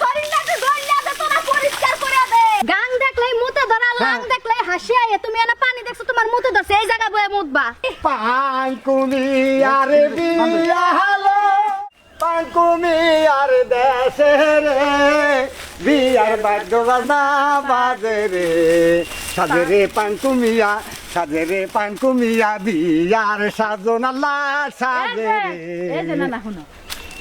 শরীরটাকে ধইলা দে তোরা পরিষ্কার করে দে। গাং দেখলেই মুতে ধরা লাং দেখলেই হাসি আয়ে। তুমি এনা পানি দেখছ তোমার মুতে ধরছে এই জায়গা বয়ে মুতবা। পাঙ্কুমি আর বিয়া হলো পাঙ্কুমি আর দেশে রে বিয়ার বাদ্য বাজনা বাজে রে। সাজে রে পাঙ্কুমিয়া সাজে রে পাঙ্কুমিয়া বিয়ার সাজন আল্লাহ সাজে এই যে না রে শুনো।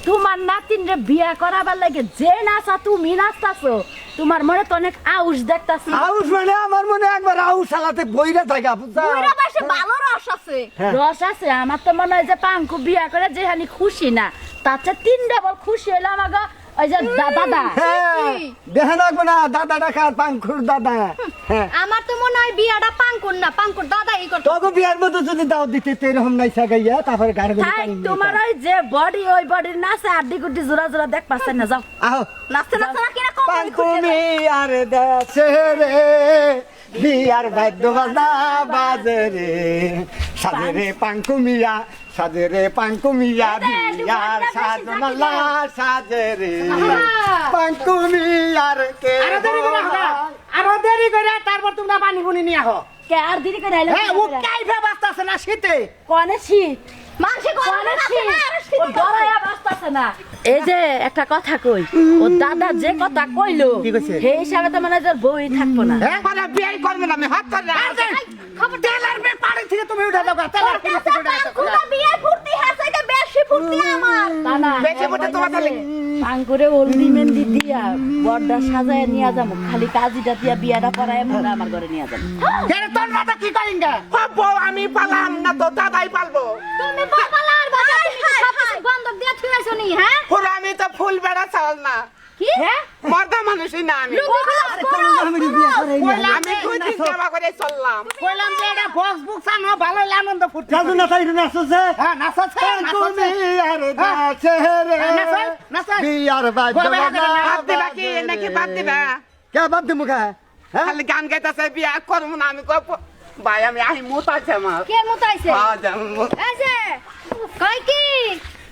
তোমার নাতিন রে বিয়া করাবার লাগে যে নাচা তুমি নাচতাছো তোমার মনে তো অনেক আউশ দেখতাছি। আউস মানে আমার মনে একবার আউস সালাতে বইরা থাকে বুইরা ভালো রস আছে। হ্যাঁ। রস আছে আমার তো মনে হয় যে পাঙ্কু বিয়া করে যেখানে খুশি না তার চেয়ে তিন ডাবল খুশি হইল আমাকে ওই যে দাদা হ্যাঁ দেখে না দাদা ডাকা পাঙ্কুর দাদা। আমার তো মনে হয় বিয়াটা পাঙ্কুর না পাঙ্কুর দাদা এই করতো। তোকে বিয়ার মতো যদি দাও দিতে এরকম নাই সাগাইয়া তারপরে গাড়ি নিয়ে তোমার। ওই যে বডি ওই বডির নাচে আড্ডি গুড্ডি জোড়া জোড়া দেখ পাচ্ছেন না যাও। আহো। নাচতে নাচতে না কিনা কম পাঙ্কুমি আর দেশে রে বিয়ার বাদ্য বাজনা বাজে রে। সাজে রে পাঙ্কুমিয়া সাজে রে পাঙ্কুমিয়া বিয়ার সাজমালা সাজে রে। পাঙ্কুমিয়ার কে আরও দেরি করে না। তারপর তোমরা পানি ফুনি নিয়ে আহো। কে আর দেরি করে আইলো হ্যাঁ ও কাইফে বাঁচতেছে না শীতে? কনে শীত? মানুষে কনে শীত? না ও ডরায়া বাঁচতাছে না। এই যে একটা কথা কই ও দাদা যে কথা কইলো কি কইছে? সেই হিসাবে তো মানে তোর বই থাকব না। হ্যাঁ মানে বিয়ে করবে না আমি হাত ধরে খবর তেলার বে পানি থেকে তুমি উঠে দাও গা, তেলার থেকে উঠে দাও বিয়ে ফুর্তি হাসে এটা বেশি ফুর্তি আমার না বেশি বটে তোমার তাহলে। পাঙ্কুরে হলদি মেহেন্দি দিয়া বড়দা সাজায় নিয়ে যাব খালি কাজিটা দিয়া বিয়াটা করায় পরে আমার ঘরে নিয়ে যাব। কেন তোর মাথা কি করেন হব আমি পালাম না তো দাদাই পালবো। তুমি বাবালার বাবা তুমি সব কিছু বন্ধক দিয়ে থুয়েছো নি হ্যাঁ? পুরো আমি তো ফুল বেড়া চাল না। কি? হ্যাঁ? মর্দা মানুষই না আমি। আমি দুই দিন সেবা করে চললাম। কইলাম যে এটা বক্স বুকস আনো ভালো আনন্দ ফুর্তি জাদু না তাই না আসছে হ্যাঁ নাচাচ্ছে নাচাচ্ছে পাঙ্কুমিয়ার দেশে রে। নাচাই, নাচাই। বিয়ার বাজনা বাদ দিবা কি? নাকি বাদ দিবা? কে বাদ দিমু কে? হ্যাঁ? খালি গান গাইতেছে বিয়া করব না আমি কব ভাই আমি আহি মুত আছে আমার। কে মুতাইছে? হ্যাঁ, জান, এই যে কই কি?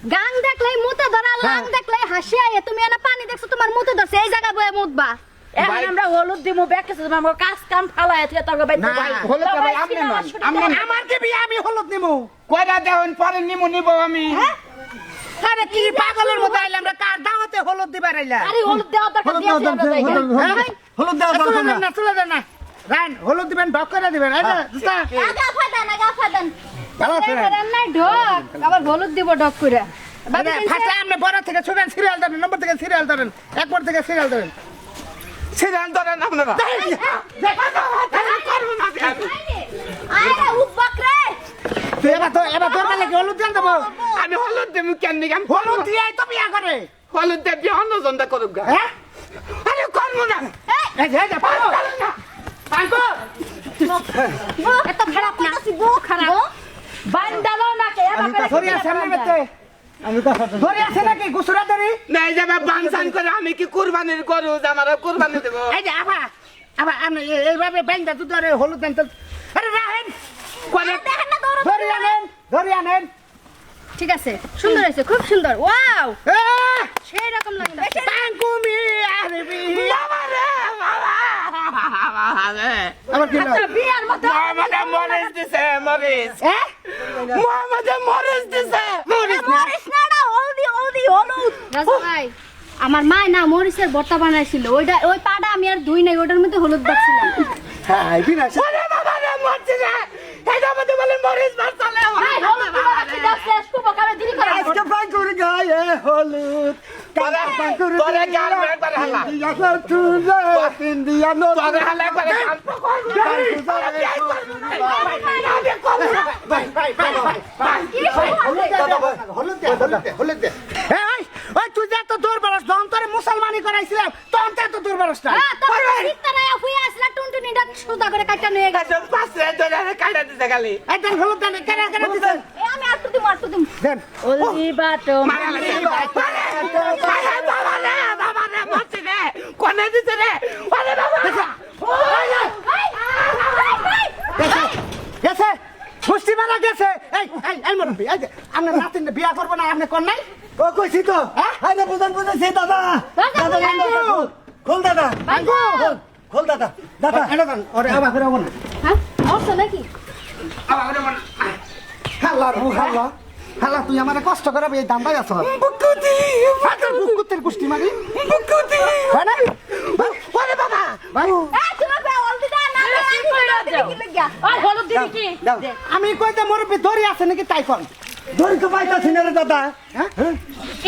গাং দেখলেই মুতে ধরা লাং দেখলেই হাসি আয়ে। তুমি এনা পানি দেখছ তোমার মুতে ধরছে এই জায়গা বয়ে মুতবা। এখন আমরা হলুদ দিমু ব্যাকে আমার কাজ কাম ফালায় থেকে তোর বাইতে ভাই, হলুদ ভাই আপনি আপনি নন। আমার কি বিয়ে আমি হলুদ নিমু কয়টা দেবেন পরে নিমু নিব আমি। আরে কি পাগলের মতো আইলাম আমরা কার দাওয়াতে হলুদ দিবার আইলাম আরে হলুদ দেওয়া দরকার হলুদ দিয়েছি দাও আমরা যাই হলুদ হ্যাঁ? না না চলে দেন না। রান হলুদ দিবেন ঢক করে দিবেন এই যে, জুতা। আগা ফাদান আগা ফাদান। আবার হলুদ দিব ঢোক করে। ফার্স্টে আপনি বড় থেকে ছুবেন সিরিয়াল দেবেন নম্বর থেকে সিরিয়াল দেবেন একবার থেকে সিরিয়াল দেবেন সিরিয়াল ধরেন আপনারা। না এবার তো এবার তোর বেলা কি হলুদ দেন দেবো। আমি হলুদ দেবো কেন দিকে আমি হলুদ দিয়ে তো বিয়া করে। হলুদ দেব দিয়ে অন্য জনটা করুক গা। হ্যাঁ? আরে করব না। এই যে, এই যে, পাগল। পাগল। এত খারাপ না। বউ খারাপ। না আমি তো ধরে আছে সামনে বেতে আমি তো ধরে আছে নাকি গুসুরা ধরি? নাই যাবে বানসান করে আমি কি কুরবানির গরু আমার কুরবানি দেবো? এই যে আবা আবা আপনি এইভাবে ব্যাংকটা তো ধরে হলুদ দেন তো আরে রাহেন! কোনে? দেখেন না দৌড় ধরে আনেন ধরে আনেন। ঠিক আছে সুন্দর হয়েছে খুব সুন্দর। ওয়াও! সেই রকম পাঙ্কুমি আরবি বাবা রে বাবা বাবা রে বিয়ার মতো। মোহাম্মদে মরিস দিছে মরিস। হ্যাঁ? মোহাম্মদে মরিস দিছে। মরিস মরিস না এটা হলদি হলদি হলুদ। রাজু ভাই আমার মা না মরিচের ভর্তা বানাইছিল। ওইটা ওই পাটা আমি আর ধুই নাই ওটার মধ্যে হলুদ দেখছিলাম হ্যাঁ বিনাশ ওরে বাবা রে মরছি রে। এটা মধ্যে বলে মরিস মার চলে হলুদ দিবা রাখি দাও শেষ করব কারণ দেরি করে। আজকে পাঙ্কুর গায়ে হলুদ। হলুদ দে হলুদ দে হলুদ দে এই ওই তুই যে এত দূর বরস তখন তোরে মুসলমানি করাইছিলাম তখন তো এত দূর বরস না হ্যাঁ তো সিস্টার আয়া হুই আসলা টুনটুনিটা সুদা করে কাটা নিয়ে গেছে পাশে ধরে কাটা দিতে খালি। এই দেন হলুদ দেন কেন কেন দিছেন এ আমি আর দিম আর দিম। দেন। হলদি বাটো মারা লাগে বাবা রে বাবা রে মরছি রে কোনে দিছে রে? ওরে বাবা! গেছে। গেছে। মুষ্টি মারা গেছে। এই এই এই নাতিন বিয়া করব না আপনি কোন নাই? ও কইছি তো। বুঝান বুঝাইছি দাদা। দাদা খোল দাদা। খোল, খোল দাদা। দাদা এটা দেন ওরে আবার ফেরা না। হ্যাঁ? অর্থ নাকি? হাল্লা রু হাল্লা হাল্লা তুই আমার কষ্ট করে এই দামটাই আছো। বুকুতি বুকুতের গোষ্ঠী মারি। বুকুতি হয় না? ওরে বাবা! এই তুমি বে অলদি দা না কি আর হলুদ দিবি আমি কইতে মুরব্বী দড়ি আছে নাকি তাই কোন? ধরি তো পাইতাছি না রে দাদা। হ্যাঁ?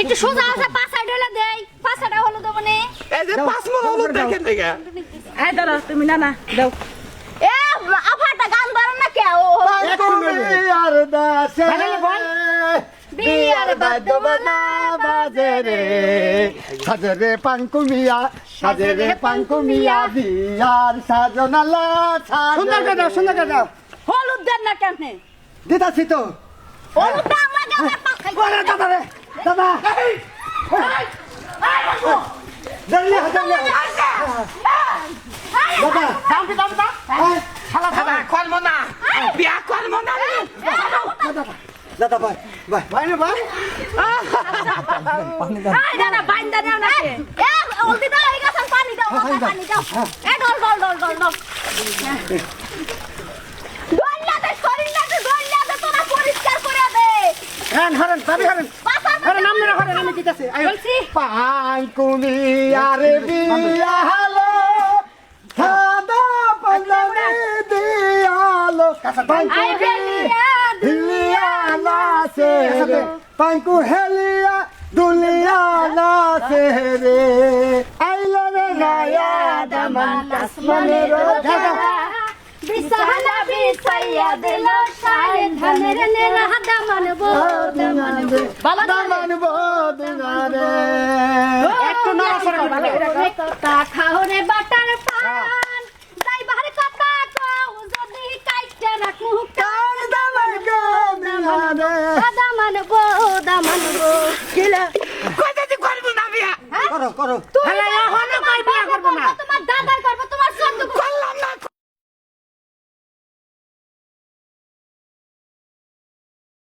একটু সোজা আছে পাঁচা ডলা দেই। পাঁচ পাঁচাটা হলো দেবো নে। এই যে পাঁচ মন হলুদ দেখেন দেখা এই ধরো তুমি না না দাও এ আফাটা গান ধরেন না কে ও আর দাসে বিয়ার বাদ্যবালা বাজে রে। সাজে রে পাঙ্কুমিয়া সাজে রে পাঙ্কুমিয়া বিয়ার সাজনালা সুন্দর করে দাও সুন্দর করে দাও। হলুদ দেন না কেমনে? দিতাছি তো। ওটা আমার গালে পাখাই ওরে দাদা রে দাদা। জলদি হ। দাদা দাও কি দাও দাও শালা বাবা করব না বিয়া করব না ভাই ভাই না ভাই এই দাদা বাইন্দা নাও না? এ অলদি দা এই গাছ পানি দাও পানি দাও এ ডল ডল ডল ডল ডল দে শরীর না দে ডল্লা দে তোরা পরিষ্কার করে দে হ্যাঁ হরেন ভাবি হরেন হরেন নাম না হরেন আমি দিতেছি বলছি পাঙ্কুমিয়া রে বিয়া হলো সাদা পাঞ্জাবি দিয়ালো আই বেলিয়া হিলিয়া নাচে রে। পাঙ্কু হেলিয়া দুলিয়া নাচে রে। আইলো রে নয়া দামান আসমানের বিছানা বিছাইয়া দিল সারে ধানের নেরা দামান বো। দামান বো দামান বদনারে একটু নড়াচড়া করবে ভালো করে। খাও রে বাটার পান যাই বাহার কথা কও যদি কাইতে রাখু কান দামান গদিনারে দামান বো দামান গেলা কইতে করব না বিয়া? করো করো। তুমি হলো কই বিয়া করব না তোমার